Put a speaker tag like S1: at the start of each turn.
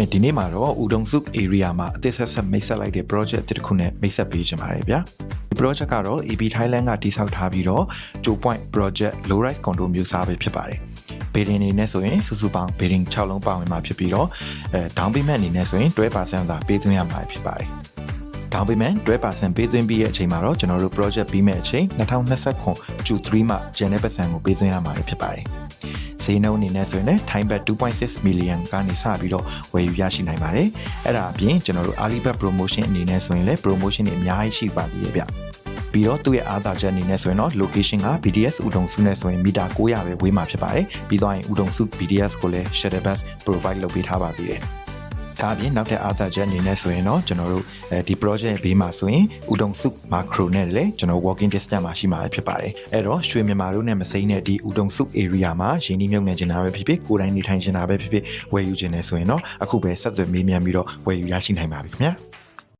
S1: အဲဒီနေ့မှာတော့ဥဒုံစု area မှာအသစ်ဆက်ဆက်မိတ်ဆက်လိုက်တဲ့ project တစ်ခုနဲ့မိတ်ဆက်ပေးချင်ပါတယ်ဗျာဒီ project ကတော့ AB Thailand ကတိစောက်ထားပြီးတော့ Joe Point project low rise condo မျိုးစားပဲဖြစ်ပါတယ်ဘေဒင်အနေနဲ့ဆိုရင်စုစုပေါင်းဘေဒင်6လုံးပါဝင်မှာဖြစ်ပြီးတော့အဲ down payment အနေနဲ့ဆိုရင်12%သာပေးသွင်းရမှာဖြစ်ပါတယ် down payment 12%ပေးသွင်းပြီးရဲ့အချိန်မှာတော့ကျွန်တော်တို့ project ပြီးမဲ့အချိန်2029 Q3 မှာ general percent ကိုပေးသွင်းရမှာဖြစ်ပါတယ် ဈေးနှုန်းအနေနဲ့ဆိုရင်လည်း time bet 2.6 million ကနေစပြီးတော့ဝယ်ယူရရှိနိုင်ပါတယ်အဲ့ဒါအပြင်ကျွန်တော်တို့ Alibaba promotion အနေနဲ့ဆိုရင်လည်း promotion တွေအများကြီးရှိပါသေးရဲ့ဗျပြီးတော့သူ့ရဲ့အားသာချက်အနေနဲ့ဆိုရင်တော့ location က BDS ဥဒုံစုနဲ့ဆိုရင်မီတာ900ပဲဝေးမှာဖြစ်ပါတယ်ပြီးတော့ရင်ဥဒုံစု BDS ကိုလည်း shuttle bus provide လုပ်ပေးထားပါသေးတယ် ဒါအပြင်နောက်တဲ့အားသာချက်အနေနဲ့ဆိုရင်တော့ကျွန်တော်တို့အဲဒီ project ဘေးမှာဆိုရင်ဥဒုံစု macro နဲ့လည်းကျွန်တော် walking distance မှာရှိမှာဖြစ်ပါတယ်အဲ့တော့ရွှေမြန်မာတို့နဲ့မစိမ့်တဲ့ဒီဥဒုံစု area မှာရင်းနှီးမြုပ်နှံချင်တာပဲဖြစ်ဖြစ်ကိုယ်တိုင်နေထိုင်ချင်တာပဲဖြစ်ဖြစ်ဝယ်ယူချင်တယ်ဆိုရင်တော့အခုပဲဆက်သွယ်မေးမြန်းပြီးတော့ဝယ်ယူရရှိနိုင်ပါပြီခင်ဗျာ